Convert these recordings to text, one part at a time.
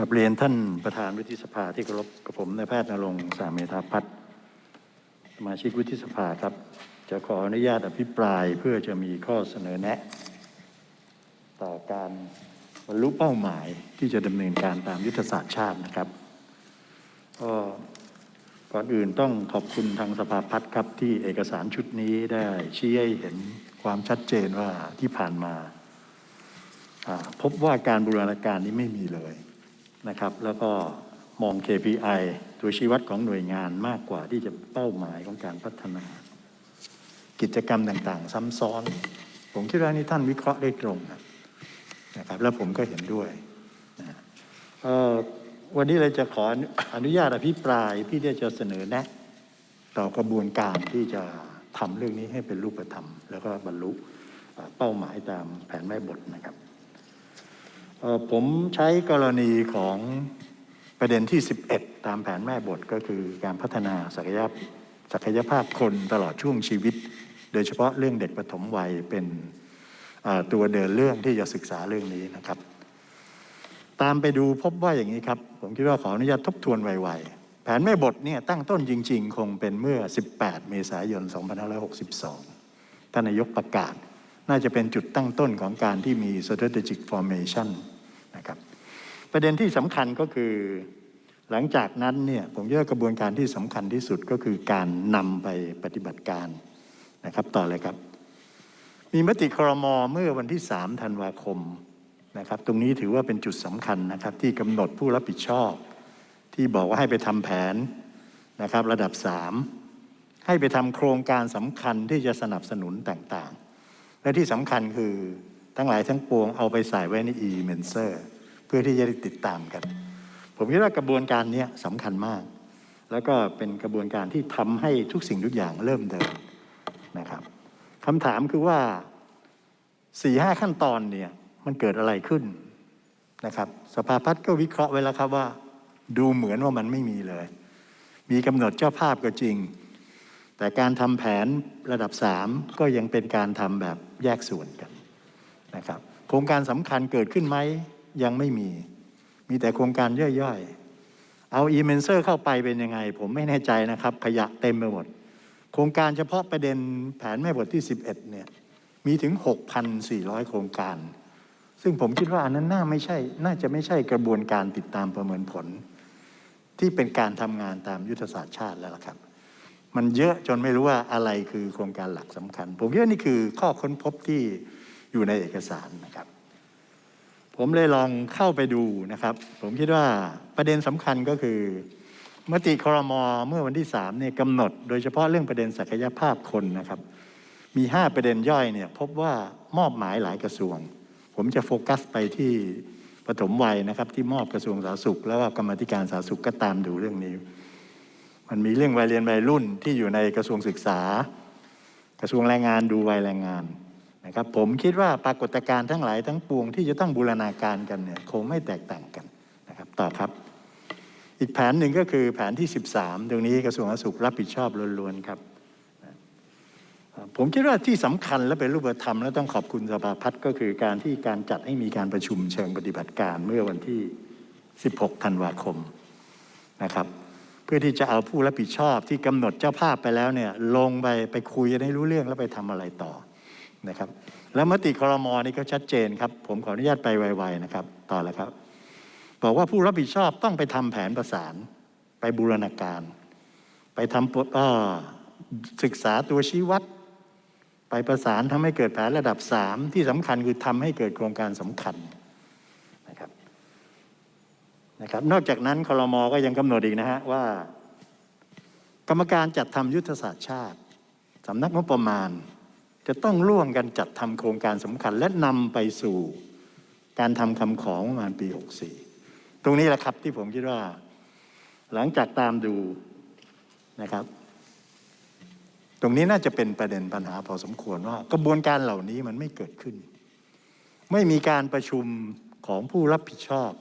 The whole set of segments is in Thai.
กับเรียนท่านประธานวุฒิสภาที่เคารพกับผมนายแพทย์นรงค์สามเมธาพัฒน์สมาชิกวุฒิสภาครับ จะขออนุญาตอภิปรายเพื่อจะมีข้อเสนอแนะ ต่อการบรรลุเป้าหมายที่จะดำเนินการตามยุทธศาสตร์ชาตินะครับก็ก่อนอื่นต้องขอบคุณทางสภาพัฒน์ครับที่เอกสารชุดนี้ได้ชี้ให้เห็นความชัดเจนว่าที่ผ่านมาอ่าพบว่าการบูรณาการนี้ไม่มีเลย นะครับ แล้วก็มอง KPI ตัวชี้วัดของหน่วยงานมากกว่าที่จะเป้าหมายของการพัฒนา กิจกรรมต่างๆ ซ้ำซ้อน ผมคิดว่านี่ท่านวิเคราะห์ได้ตรงนะครับ แล้วผมก็เห็นด้วยนะวันนี้เลยจะขออนุญาตอภิปรายที่จะเสนอแนะ ต่อกระบวนการที่จะทำเรื่องนี้ให้เป็นรูปธรรม แล้วก็บรรลุเป้าหมายตามแผนแม่บทนะครับ ผมใช้กรณีของประเด็นที่ 11 ตามแผนแม่บทก็คือการพัฒนาศักยภาพศักยภาพคนตลอดช่วงชีวิต โดยเฉพาะเรื่องเด็กปฐมวัยเป็นตัวเดินเรื่องที่จะศึกษาเรื่องนี้นะครับ ตามไปดูพบว่าอย่างนี้ครับ ผมคิดว่าขออนุญาตทบทวนไวๆแผนแม่บทเนี่ยตั้งต้นจริง ๆ คงเป็นเมื่อ 18 เมษายน 2562 ท่านนายกประกาศ น่าจะเป็นจุดตั้งต้นของการที่มี strategic formation ประเด็นที่สำคัญก็คือ หลังจากนั้นเนี่ยผมคิดว่ากระบวนการที่สำคัญที่สุดก็คือการนำไปปฏิบัติการนะครับ ต่อเลยครับ มีมติครมเมื่อวันที่3ธันวาคมนะครับ ตรงนี้ถือว่าเป็นจุดสำคัญนะครับ ที่กำหนดผู้รับผิดชอบ ที่บอกว่าให้ไปทำแผนนะครับ ระดับ3ให้ไปทำโครงการสำคัญที่จะสนับสนุนต่างๆ และที่สำคัญคือทั้งหลายทั้งปวงเอาไปใส่ไว้ใน e m e n s e r เพื่อที่จะได้ติดตามกัน ผมคิดว่ากระบวนการนี้สำคัญมาก แล้วก็เป็นกระบวนการที่ทำให้ทุกสิ่งทุกอย่างเริ่มเดินนะครับคำถามคือว่าสี่ห้าขั้นตอนเนี่ยมันเกิดอะไรขึ้นนะครับสภาพัฒน์ก็วิเคราะห์ไว้แล้วครับว่า ดูเหมือนว่ามันไม่มีเลย มีกำหนดเจ้าภาพก็จริง แต่การทำแผนระดับ 3 ก็ยังเป็นการทำแบบแยกส่วนกันนะครับโครงการสำคัญเกิดขึ้นไหม ยังไม่มี มีแต่โครงการย่อยๆ เอา e m e n s e r เข้าไปเป็นยังไง ผมไม่แน่ใจนะครับ ขยะเต็มไปหมด โครงการเฉพาะประเด็นแผนแม่บทที่ 11 เนี่ย มีถึง 6,400 โครงการ ซึ่งผมคิดว่าอันนั้นน่าไม่ใช่ น่าจะไม่ใช่กระบวนการติดตามประเมินผล ที่เป็นการทำงานตามยุทธศาสตร์ชาติแล้วล่ะครับมันเยอะจนไม่รู้ว่าอะไรคือโครงการหลักสำคัญ ผมคิดว่านี่คือข้อค้นพบที่อยู่ในเอกสารนะครับ ผมเลยลองเข้าไปดูนะครับ ผมคิดว่าประเด็นสำคัญก็คือ มติคอรมอเมื่อวันที่3เนี่ยกำหนด โดยเฉพาะเรื่องประเด็นศักยภาพคนนะครับ มี 5 ประเด็นย่อยเนี่ยพบว่ามอบหมายหลายกระทรวง ผมจะโฟกัสไปที่ปฐมวัยนะครับที่มอบกระทรวงสาธารณสุข แล้วก็กรรมธิการสาธารณสุขก็ตามดูเรื่องนี้ มันมีเรื่องวัยเรียนวัยรุ่นที่อยู่ในกระทรวงศึกษา กระทรวงแรงงานดูวัยแรงงาน นะครับผมคิดว่าปรากฏการณ์ทั้งหลายทั้งปวงที่จะต้องบูรณาการกันเนี่ยคงไม่แตกต่างกันนะครับต่อครับ อีกแผนหนึ่งก็คือแผนที่ 13 ตรงนี้กระทรวงสาธารณสุขรับผิดชอบล้วนๆครับ ผมคิดว่าที่สำคัญและเป็นรูปธรรมและต้องขอบคุณสภาพัฒน์ก็คือการที่การจัดให้มีการประชุมเชิงปฏิบัติการเมื่อวันที่ 16 ธันวาคมนะครับเพื่อที่จะเอาผู้รับผิดชอบที่กำหนดเจ้าภาพไปแล้วเนี่ยลงไปไปคุยให้รู้เรื่องแล้วไปทำอะไรต่อ นะครับ แล้วมติครมนี่ก็ชัดเจนครับ ผมขออนุญาตไปไวๆนะครับ ต่อแล้วครับ บอกว่าผู้รับผิดชอบต้องไปทำแผนประสาน ไปบูรณาการ ไปทำศึกษาตัวชี้วัด ไปประสานทำให้เกิดแผนระดับสามที่สำคัญคือทำให้เกิดโครงการสำคัญนะครับนะครับ นอกจากนั้นคลมก็ยังกำหนดอีกนะฮะว่า กรรมการจัดทำยุทธศาสตร์ชาติสำนักงบประมาณ จะต้องร่วมกันจัดทำโครงการสำคัญและนำไปสู่การทำคำของประมาณปี 64 ตรงนี้แหละครับที่ผมคิดว่า หลังจากตามดูนะครับ ตรงนี้น่าจะเป็นประเด็นปัญหาพอสมควรว่า กระบวนการเหล่านี้มันไม่เกิดขึ้น ไม่มีการประชุมของผู้รับผิดชอบ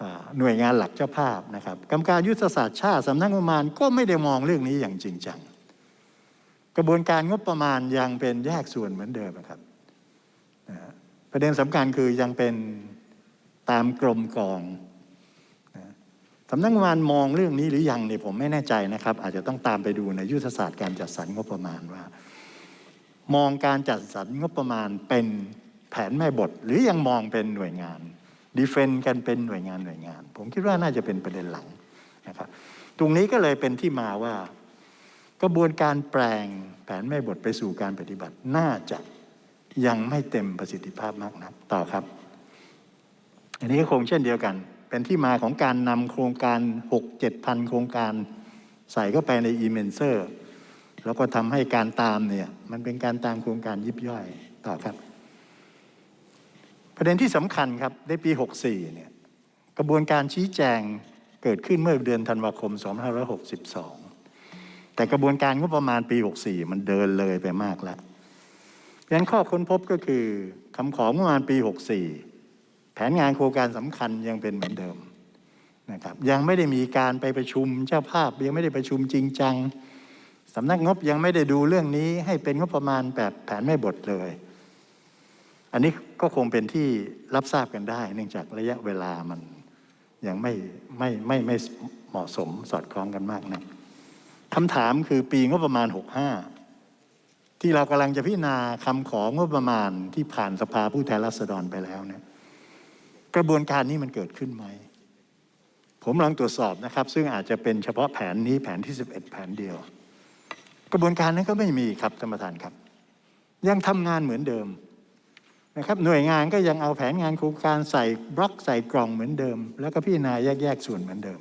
อหน่วยงานหลักเจ้าภาพนะครับกรรมการยุทธศาสตร์ชาติสำนักงบประมาณก็ไม่ได้มองเรื่องนี้อย่างจริงจัง กระบวนการงบประมาณยังเป็นแยกส่วนเหมือนเดิมนะครับประเด็นสำคัญคือยังเป็นตามกรมกองสำนักงานมองเรื่องนี้หรือยังเนี่ยผมไม่แน่ใจนะครับ อาจจะต้องตามไปดูในยุทธศาสตร์การจัดสรรงบประมาณว่า มองการจัดสรรงบประมาณเป็นแผนแม่บท หรือยังมองเป็นหน่วยงานดีเฟนต์กันเป็นหน่วยงานหน่วยงาน ผมคิดว่าน่าจะเป็นประเด็นหลังนะครับตรงนี้ก็เลยเป็นที่มาว่า กระบวนการแปลงแผนแม่บทไปสู่การปฏิบัติน่าจะยังไม่เต็มประสิทธิภาพมากนักต่อครับ อันนี้คงเช่นเดียวกัน เป็นที่มาของการนำโครงการ 6 7พันโครงการใส่เข้าไปใน e m e n s e r แล้วก็ทำให้การตามเนี่ยมันเป็นการตามโครงการยิบย่อยต่อครับ ประเด็นที่สำคัญครับในปี 64เนี่ยกระบวนการชี้แจงเกิดขึ้นเมื่อเดือนธันวาคม 2562 แต่กระบวนการงบประมาณปี 64 มันเดินเลยไปมากแล้วดังนั้นข้อค้นพบก็คือคำของงบประมาณปี 64 แผนงานโครงการสำคัญยังเป็นเหมือนเดิมนะครับยังไม่ได้มีการไปประชุมเจ้าภาพยังไม่ได้ประชุมจริงจังสำนักงบยังไม่ได้ดูเรื่องนี้ให้เป็นงบประมาณแบบแผนไม่บทเลย อันนี้ก็คงเป็นที่รับทราบกันได้ เนื่องจากระยะเวลามันยังไม่ไม่ไม่ไม่เหมาะสมสอดคล้องกันมากนะ คำถามคือปีงบประมาณ 65 ที่เรากำลังจะพิจารณาคำของงบประมาณที่ผ่านสภาผู้แทนราษฎรไปแล้วเนี่ยกระบวนการนี้มันเกิดขึ้นไหม ผมลองตรวจสอบนะครับ ซึ่งอาจจะเป็นเฉพาะแผนนี้แผนที่ 11 แผนเดียว กระบวนการนั้นก็ไม่มีครับท่านประธานครับ ยังทำงานเหมือนเดิมนะครับหน่วยงานก็ยังเอาแผนงานโครงการใส่บล็อกใส่กล่องเหมือนเดิม แล้วก็พิจารณาแยกๆส่วนเหมือนเดิม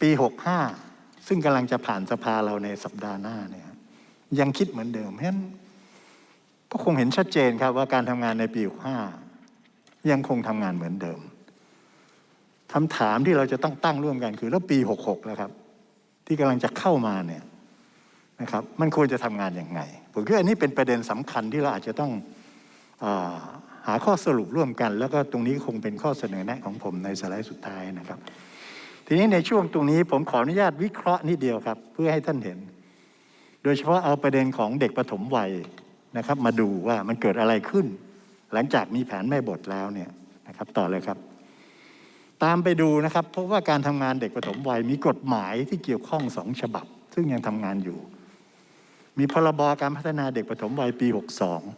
ปี 65 ซึ่งกำลังจะผ่านสภาเราในสัปดาห์หน้าเนี่ยยังคิดเหมือนเดิมเพราะฉะนั้นก็คงเห็นชัดเจนครับว่าการทำงานในปี65ยังคงทำงานเหมือนเดิมคำถามที่เราจะต้องตั้งร่วมกันคือแล้วปี 66 แล้วครับ ที่กำลังจะเข้ามาเนี่ยนะครับมันควรจะทำงานอย่างไงผมคิดว่าอันนี้เป็นประเด็นสำคัญที่เราอาจจะต้องอาหาข้อสรุปร่วมกัน แล้วก็ตรงนี้คงเป็นข้อเสนอแนะของผมในสไลด์สุดท้ายนะครับ ทีนี้ในช่วงตรงนี้ผมขออนุญาตวิเคราะห์นิดเดียวครับ เพื่อให้ท่านเห็น โดยเฉพาะเอาประเด็นของเด็กปฐมวัยนะครับ มาดูว่ามันเกิดอะไรขึ้น หลังจากมีแผนแม่บทแล้วเนี่ยนะครับต่อเลยครับ ตามไปดูนะครับ เพราะว่าการทำงานเด็กปฐมวัยมีกฎหมายที่เกี่ยวข้องสองฉบับ ซึ่งยังทำงานอยู่ มีพรบการพัฒนาเด็กปฐมวัยปี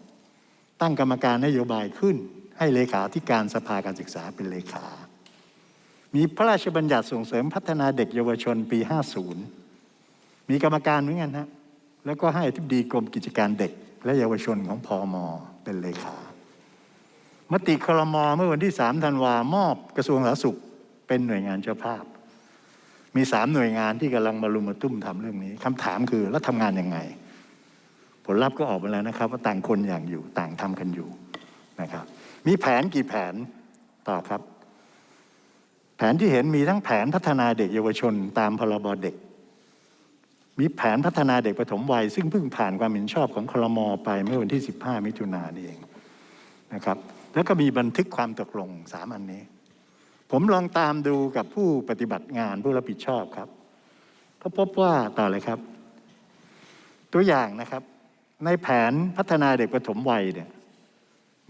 62 ตั้งกรรมการนโยบายขึ้น ให้เลขาธิการสภาการศึกษาเป็นเลขา มีพระราชบัญญัติส่งเสริมพัฒนาเด็กเยาวชนปี 50 มีกรรมการเหมือนกันฮะแล้วก็ให้อธิบดีกรมกิจการเด็ก และเยาวชนของพอมเป็นเลขามติครมเมื่อวันที่3ธันวามอบกระทรวงสาธารณสุขเป็นหน่วยงานเจ้าภาพ มีสามหน่วยงานที่กำลังมารุมมาตุ้มทำเรื่องนี้คำถามคือแล้วทำงานยังไง ผลลัพธ์ก็ออกมาแล้วนะครับ ว่าต่างคนอย่างอยู่ต่างทำกันอยู่นะครับ มีแผนกี่แผนต่อครับ ผนที่เห็นมีทั้งแผนพัฒนาเด็กเยาวชนตามพรบเด็ก มีแผนพัฒนาเด็กปฐมวัย ซึ่งเพิ่งผ่านความเห็นชอบของคลมอไปเมื่อวันที่ 15 มิถุนายนเองนะครับ แล้วก็มีบันทึกความตกลงสามอันนี้ ผมลองตามดูกับผู้ปฏิบัติงานผู้รับผิดชอบครับ ก็พบว่าต่อเลยครับ ตัวอย่างนะครับ ในแผนพัฒนาเด็กปฐมวัยเนี่ย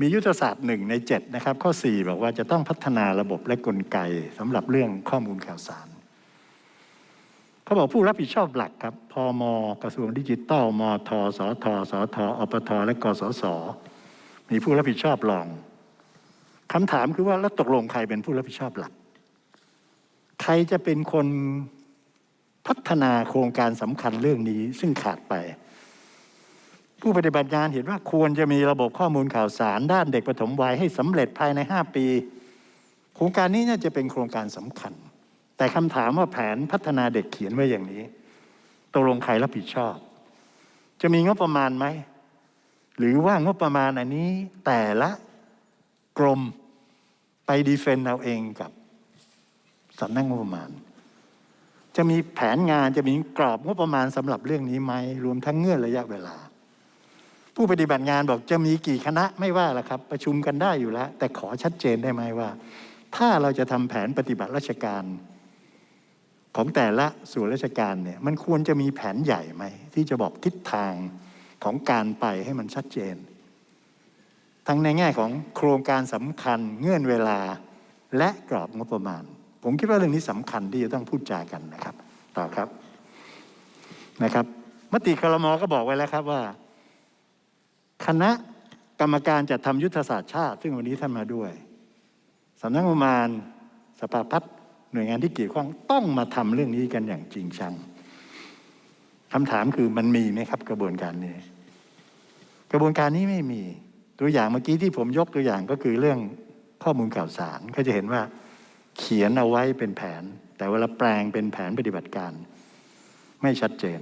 มียุทธศาสตร์หนึ่งในเจ็ดนะครับข้อ 4 บอกว่าจะต้องพัฒนาระบบและกลไกสำหรับเรื่องข้อมูลข่าวสารเขาบอกผู้รับผิดชอบหลักครับพอมกระทรวงดิจิทัลมทสทสทอปทและกสศมีผู้รับผิดชอบรองคำถามคือว่าแล้วตกลงใครเป็นผู้รับผิดชอบหลัก ใครจะเป็นคนพัฒนาโครงการสำคัญเรื่องนี้ซึ่งขาดไป ผู้ปฏิบัติงานเห็นว่าควรจะมีระบบข้อมูลข่าวสารด้านเด็กปฐมวัยให้สำเร็จภายใน 5 ปี โครงการนี้น่าจะเป็นโครงการสำคัญ แต่คำถามว่าแผนพัฒนาเด็กเขียนไว้อย่างนี้ตกลงใครรับผิดชอบ จะมีงบประมาณไหม หรือว่างบประมาณอันนี้แต่ละกรมไปดีเฟนต์เอาเองกับสำนักงบประมาณ จะมีแผนงานจะมีกรอบงบประมาณสำหรับเรื่องนี้ไหม รวมทั้งเงื่อนระยะเวลา ผู้ปฏิบัติงานบอกจะมีกี่คณะไม่ว่าละครับ ประชุมกันได้อยู่แล้ว แต่ขอชัดเจนได้ไหมว่า ถ้าเราจะทำแผนปฏิบัติราชการ ของแต่ละส่วนราชการเนี่ยมันควรจะมีแผนใหญ่ไหม ที่จะบอกทิศทางของการไปให้มันชัดเจน ทั้งในแง่ของโครงการสำคัญเงื่อนเวลาและกรอบงบประมาณ ผมคิดว่าเรื่องนี้สำคัญที่จะต้องพูดจากันนะครับ ต่อครับนะครับ มติครมอก็บอกไว้แล้วครับว่า คณะกรรมการจัดทำยุทธศาสตร์ชาติ ซึ่งวันนี้ท่านมาด้วยสำนักงบประมาณสภาพัฒน์หน่วยงานที่เกี่ยวข้องต้องมาทำเรื่องนี้กันอย่างจริงจังคำถามคือมันมีไหมครับ กระบวนการนี้ กระบวนการนี้ไม่มีตัวอย่างเมื่อกี้ที่ผมยกตัวอย่างก็คือเรื่องข้อมูลข่าวสารก็จะเห็นว่า เขียนเอาไว้เป็นแผน แต่เวลาแปลงเป็นแผนปฏิบัติการ ไม่ชัดเจน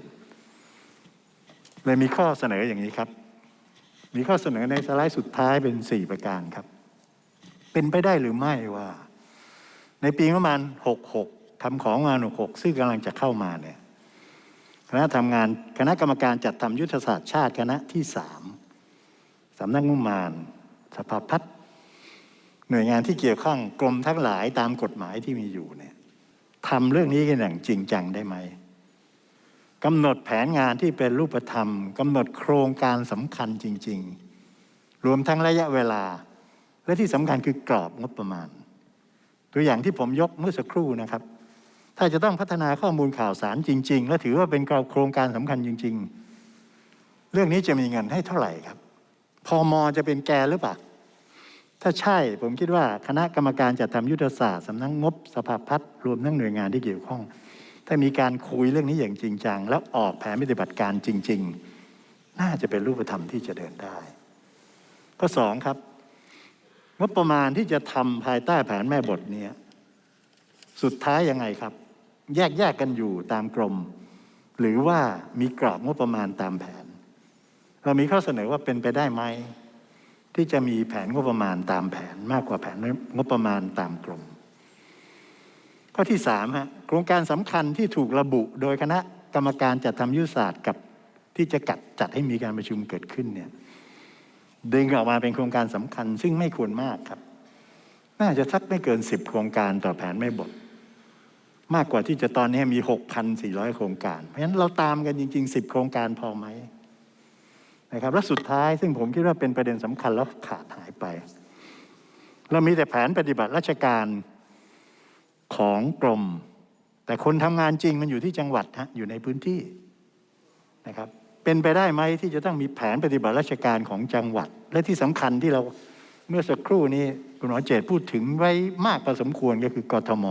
เลยมีข้อเสนออย่างนี้ครับ มีข้อเสนอในสไลด์สุดท้ายเป็น 4 ประการครับ เป็นไปได้หรือไม่ว่า ในปีประมาณ 66คำของงาน 66 ซึ่งกำลังจะเข้ามาเนี่ยคณะทำงานคณะกรรมการจัดทำยุทธศาสตร์ชาติคณะที่สามสำนักงบประมาณสภาพัฒน์หน่วยงานที่เกี่ยวข้องกรมทั้งหลายตามกฎหมายที่มีอยู่เนี่ยทำเรื่องนี้กันอย่างจริงจังได้ไหม กำหนดแผนงานที่เป็นรูปธรรมกำหนดโครงการสำคัญจริง ๆ รวมทั้งระยะเวลา และที่สำคัญคือกรอบงบประมาณ ตัวอย่างที่ผมยกเมื่อสักครู่นะครับ ถ้าจะต้องพัฒนาข้อมูลข่าวสารจริง ๆ และถือว่าเป็นโครงการสำคัญจริง ๆ เรื่องนี้จะมีเงินให้เท่าไหร่ครับพอมอจะเป็นแกหรือเปล่าถ้าใช่ผมคิดว่าคณะกรรมการจัดทำยุทธศาสตร์สำนักงบสภาพัฒน์รวมทั้งหน่วยงานที่เกี่ยวข้อง ถ้ามีการคุยเรื่องนี้อย่างจริงจัง แล้วออกแผนปฏิบัติการจริง ๆ น่าจะเป็นรูปธรรมที่จะเดินได้ข้อสองครับงบประมาณที่จะทำภายใต้แผนแม่บทเนี้สุดท้ายยังไงครับ แยกแยกกันอยู่ตามกรม หรือว่ามีกรอบงบประมาณตามแผน เรามีข้อเสนอว่าเป็นไปได้ไหมที่จะมีแผนงบประมาณตามแผนมากกว่าแผนงบประมาณตามกรม ข้อที่สามฮะโครงการสำคัญที่ถูกระบุโดยคณะกรรมการจัดทำยุทธศาสตร์กับที่จะกัดจัดให้มีการประชุมเกิดขึ้นเนี่ยดึงออกมาเป็นโครงการสำคัญ ซึ่งไม่ควรมากครับ น่าจะสักไม่เกินสิบโครงการต่อแผนไม่บทมากกว่าที่จะตอนนี้มี 6,400 โครงการ เพราะฉะนั้นเราตามกันจริง ๆ 10 โครงการพอไหมนะครับและสุดท้ายซึ่งผมคิดว่าเป็นประเด็นสำคัญแล้วขาดหายไป เรามีแต่แผนปฏิบัติราชการ ของกรม แต่คนทำงานจริงมันอยู่ที่จังหวัดฮะอยู่ในพื้นที่นะครับ เป็นไปได้ไหมที่จะต้องมีแผนปฏิบัติราชการของจังหวัด และที่สำคัญที่เราเมื่อสักครู่นี้คุณหมอเจตพูดถึงไว้มากพอสมควรก็คือกทม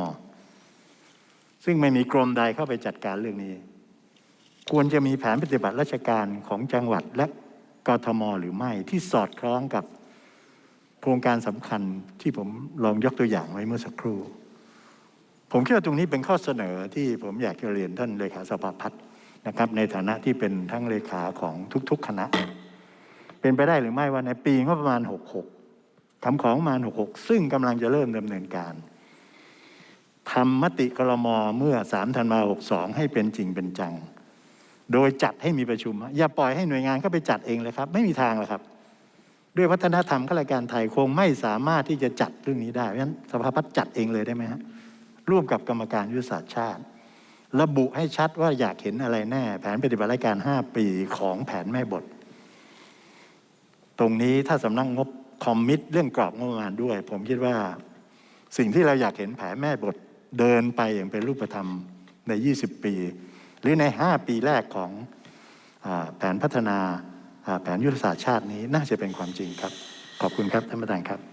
ซึ่งไม่มีกรมใดเข้าไปจัดการเรื่องนี้ ควรจะมีแผนปฏิบัติราชการของจังหวัดและกทมหรือไม่ที่สอดคล้องกับโครงการสำคัญที่ผมลองยกตัวอย่างไว้เมื่อสักครู่ ผมคิดว่าตรงนี้เป็นข้อเสนอที่ผมอยากจะเรียนท่านเลขาสภาพัฒน์นะครับ ในฐานะที่เป็นทั้งเลขาของทุก ๆ คณะ เป็นไปได้หรือไม่ว่าในปีงบประมาณ 66คำของประมาณ 66 ซึ่งกำลังจะเริ่มดำเนินการทำมติครมเมื่อ3ธันวาคม62 ให้เป็นจริงเป็นจัง โดยจัดให้มีประชุม อย่าปล่อยให้หน่วยงานเขาไปจัดเองเลยครับ ไม่มีทางหรอกครับ ด้วยวัฒนธรรมข้าราชการไทยคงไม่สามารถที่จะจัดเรื่องนี้ได้เพราะฉะนั้นสภาพัฒน์จัดเองเลยได้ไหมฮะ ร่วมกับกรรมการยุทธศาสตร์ชาติ ระบุให้ชัดว่าอยากเห็นอะไรแน่ แผนปฏิบัติการ 5 ปีของแผนแม่บท ตรงนี้ถ้าสำนักงบคอมมิตเรื่องกรอบงบประมาณด้วย ผมคิดว่าสิ่งที่เราอยากเห็นแผนแม่บทเดินไปอย่างเป็นรูปธรรมใน 20 ปี หรือใน 5 ปีแรกของอแผนพัฒนาแผนยุทธศาสตร์ชาตินี้น่าจะเป็นความจริงครับ ขอบคุณครับท่านประธานครับ